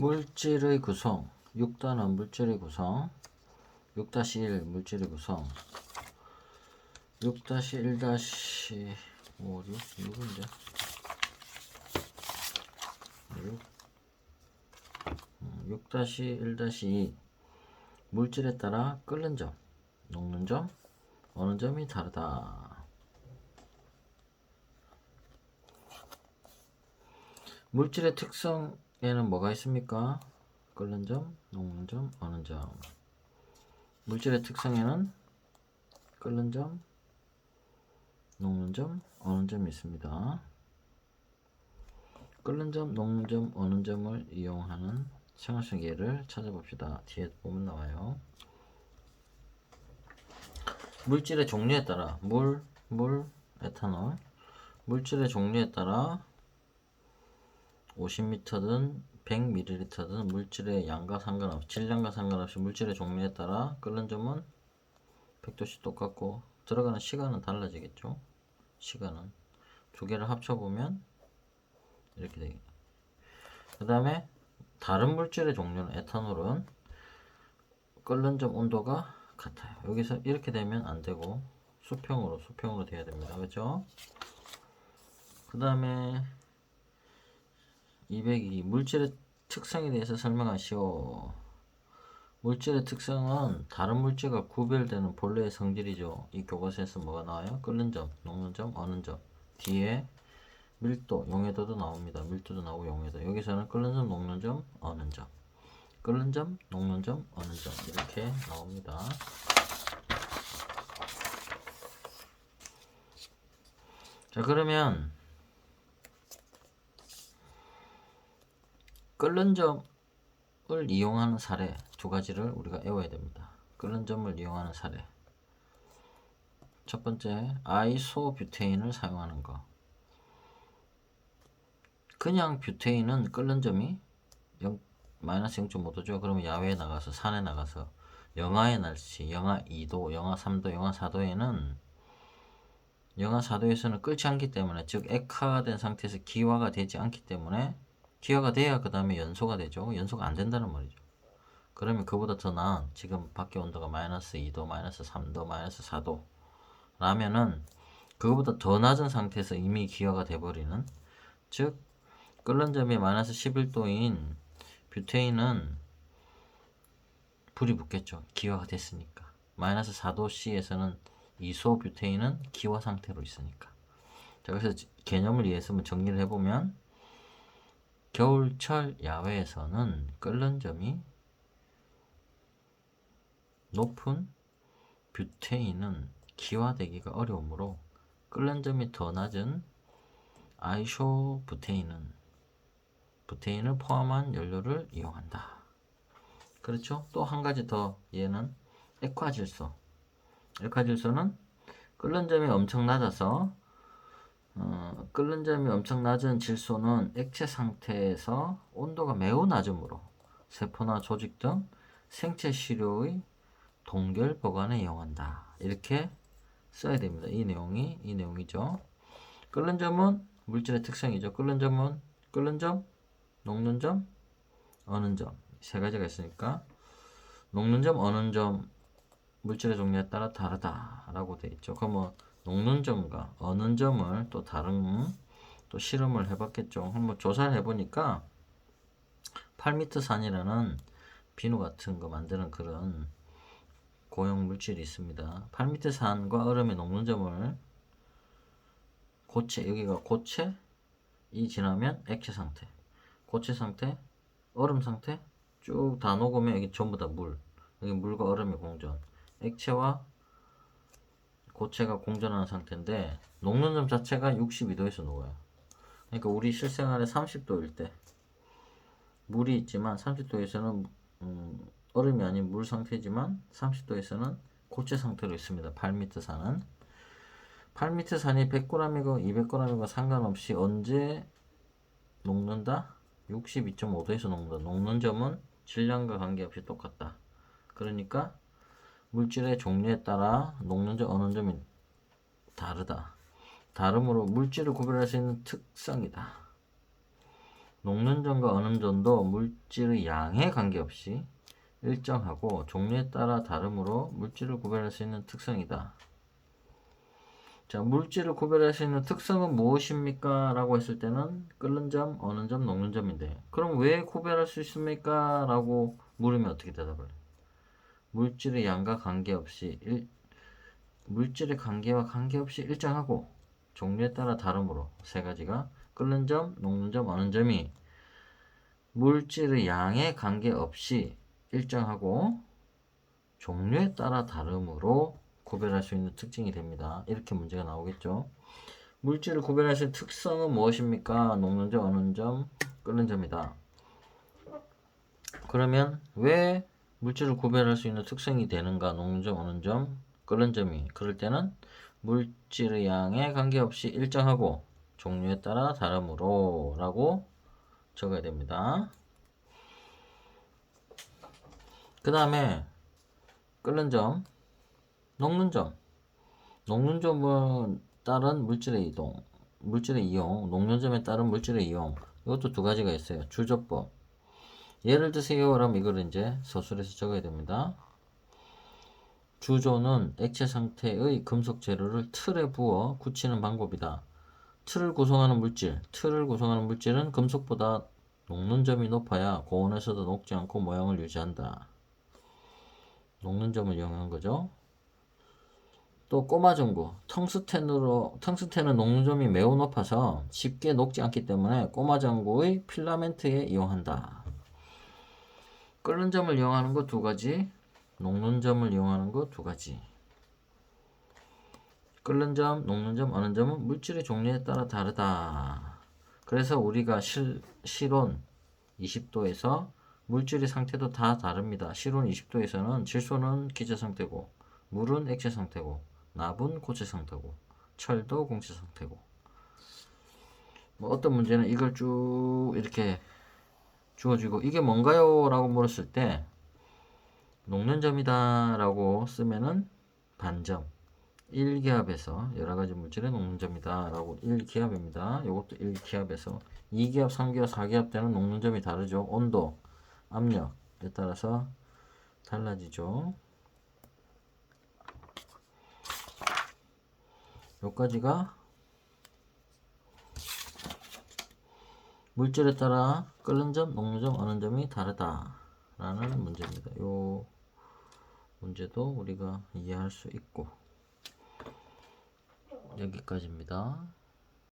물질의 구성 6단원 물질의 구성 6-1 물질의 구성. 6-1-5 6 6인데? 6 6-1-2 물질에 따라 끓는 점, 녹는 점, 어느 점이 다르다. 물질의 특성에는 뭐가 있습니까? 끓는 점, 녹는 점, 어느 점. 물질의 특성에는 끓는 점, 녹는 점, 어느 점이 있습니다. 끓는 점, 녹는 점, 어느 점을 이용하는 생활성 예를 찾아봅시다. 뒤에 보면 나와요. 물질의 종류에 따라 물, 물, 에탄올 물질의 종류에 따라 50m든 100ml든 물질의 양과 상관없이 질량과 상관없이 물질의 종류에 따라 끓는 점은 100도씨 똑같고 들어가는 시간은 달라지겠죠. 시간은 두 개를 합쳐보면 이렇게 되겠네. 그 다음에 다른 물질의 종류는 에탄올은 끓는 점 온도가 같아요. 여기서 이렇게 되면 안 되고 수평으로 수평으로 돼야 됩니다. 그렇죠? 그 다음에 202 물질의 특성에 대해서 설명하시오. 물질의 특성은 다른 물질과 구별되는 본래의 성질이죠. 이 교과서에서 뭐가 나와요? 끓는 점, 녹는 점, 어는 점. 뒤에 밀도, 용해도도 나옵니다. 밀도도 나오고 용해도. 여기서는 끓는 점, 녹는 점, 어는 점. 끓는 점, 녹는 점, 어는 점. 이렇게 나옵니다. 자, 그러면 끓는 점을 이용하는 사례 두 가지를 우리가 외워야 됩니다. 끓는 점을 이용하는 사례. 첫 번째, 아이소뷰테인을 사용하는 거. 그냥 뷰테인은 끓는 점이 0, 마이너스 0.5도죠. 그러면 야외에 나가서 산에 나가서 영하의 날씨, 영하 2도, 영하 3도, 영하 4도에는 영하 4도에서는 끓지 않기 때문에 즉 액화된 상태에서 기화가 되지 않기 때문에 기화가 돼야 그 다음에 연소가 되죠. 연소가 안 된다는 말이죠. 그러면 그보다 더 나은 지금 밖에 온도가 마이너스 2도, 마이너스 3도, 마이너스 4도 라면은 그거보다 더 낮은 상태에서 이미 기화가 돼버리는 즉 끓는 점이 마이너스 11도인 뷰테인은 불이 붙겠죠. 기화가 됐으니까. 마이너스 4도 C에서는 이소 뷰테인은 기화 상태로 있으니까. 자, 그래서 개념을 이해해서 정리를 해보면 겨울철 야외에서는 끓는 점이 높은 뷰테인은 기화되기가 어려우므로 끓는 점이 더 낮은 아이쇼 부테인은 부테인을 포함한 연료를 이용한다. 그렇죠? 또 한 가지 더 얘는 액화질소. 액화질소는 끓는 점이 엄청 낮아서 어, 끓는 점이 엄청 낮은 질소는 액체 상태에서 온도가 매우 낮으므로 세포나 조직 등 생체 시료의 동결 보관에 이용한다. 이렇게 써야 됩니다. 이 내용이 이 내용이죠. 끓는 점은 물질의 특성이죠. 끓는 점은 끓는 점, 녹는 점, 어는 점. 세 가지가 있으니까 녹는 점, 어는 점 물질의 종류에 따라 다르다라고 돼 있죠. 그러면 녹는 점과 어는 점을 또 다른 또 실험을 해봤겠죠. 한번 조사를 해보니까 8m 산이라는 비누 같은 거 만드는 그런 고형 물질이 있습니다. 8m 산과 얼음의 녹는 점을 고체 여기가 고체? 이 지나면 액체 상태. 고체 상태 얼음 상태? 쭉 다 녹으면 여기 전부 다 물. 여기 물과 얼음의 공전 액체와 고체가 공전하는 상태인데 녹는 점 자체가 62도에서 녹아요 그러니까 우리 실생활에 30도일 때 물이 있지만 30도에서는 음, 얼음이 아닌 물 상태지만 30도에서는 고체 상태로 있습니다 8m 산은 8m 산이 100g이고 200g이고 상관없이 언제 녹는다? 62.5도에서 녹는다. 녹는 점은 질량과 관계없이 똑같다. 그러니까 물질의 종류에 따라 녹는 점, 어느 점이 다르다. 다름으로 물질을 구별할 수 있는 특성이다. 녹는 점과 어는 점도 물질의 양에 관계없이 일정하고 종류에 따라 다르므로 물질을 구별할 수 있는 특성이다. 자, 물질을 구별할 수 있는 특성은 무엇입니까? 라고 했을 때는 끓는 점, 어는 점, 녹는 점인데 그럼 왜 구별할 수 있습니까? 라고 물으면 어떻게 대답을 해요? 물질의 양과 관계없이 일, 물질의 관계와 관계없이 일정하고 종류에 따라 다르므로 세 가지가 끓는 점, 녹는 점, 어는 점이 물질의 양에 관계없이 일정하고 종류에 따라 다르므로 구별할 수 있는 특징이 됩니다. 이렇게 문제가 나오겠죠. 물질을 구별할 수 있는 특성은 무엇입니까? 녹는 점, 어는 점, 끓는 점이다. 그러면 왜 물질을 구별할 수 있는 특성이 되는가? 녹는 점, 어는 점, 끓는 점이. 그럴 때는 물질의 양에 관계없이 일정하고 종류에 따라 다르므로 라고 적어야 됩니다. 그 다음에 끓는 점, 녹는 점. 녹는 점은 따른 물질의 이동, 물질의 이용, 녹는 점에 따른 물질의 이용. 이것도 두 가지가 있어요. 주조법. 예를 드세요라면 이걸 이제 서술해서 적어야 됩니다. 주조는 액체 상태의 금속 재료를 틀에 부어 굳히는 방법이다. 틀을 구성하는 물질, 틀을 구성하는 물질은 금속보다 녹는 점이 높아야 고온에서도 녹지 않고 모양을 유지한다. 녹는 점을 이용한 거죠. 또 꼬마 전구, 텅스텐으로 텅스텐은 녹는 점이 매우 높아서 쉽게 녹지 않기 때문에 꼬마 전구의 필라멘트에 이용한다. 끓는 점을 이용하는 거 두 가지, 녹는 점을 이용하는 거 두 가지. 끓는 점, 녹는 점, 어는 점은 물질의 종류에 따라 다르다. 그래서 우리가 실, 실온 20도에서 물질의 상태도 다 다릅니다. 실온 20도에서는 질소는 기체 상태고, 물은 액체 상태고, 납은 고체 상태고, 철도 공체 상태고. 뭐 어떤 문제는 이걸 쭉 이렇게 주어지고 이게 뭔가요? 라고 물었을 때 녹는 점이다 라고 쓰면은 반점 1기압에서 여러가지 물질의 녹는 점이다 라고 1기압입니다. 이것도 1기압에서 2기압, 3기압, 4기압 때는 녹는 점이 다르죠. 온도, 압력에 따라서 달라지죠. 여기까지가 물질에 따라 끓는 점, 녹는 점, 어는 점이 다르다라는 문제입니다. 요 문제도 우리가 이해할 수 있고 여기까지입니다.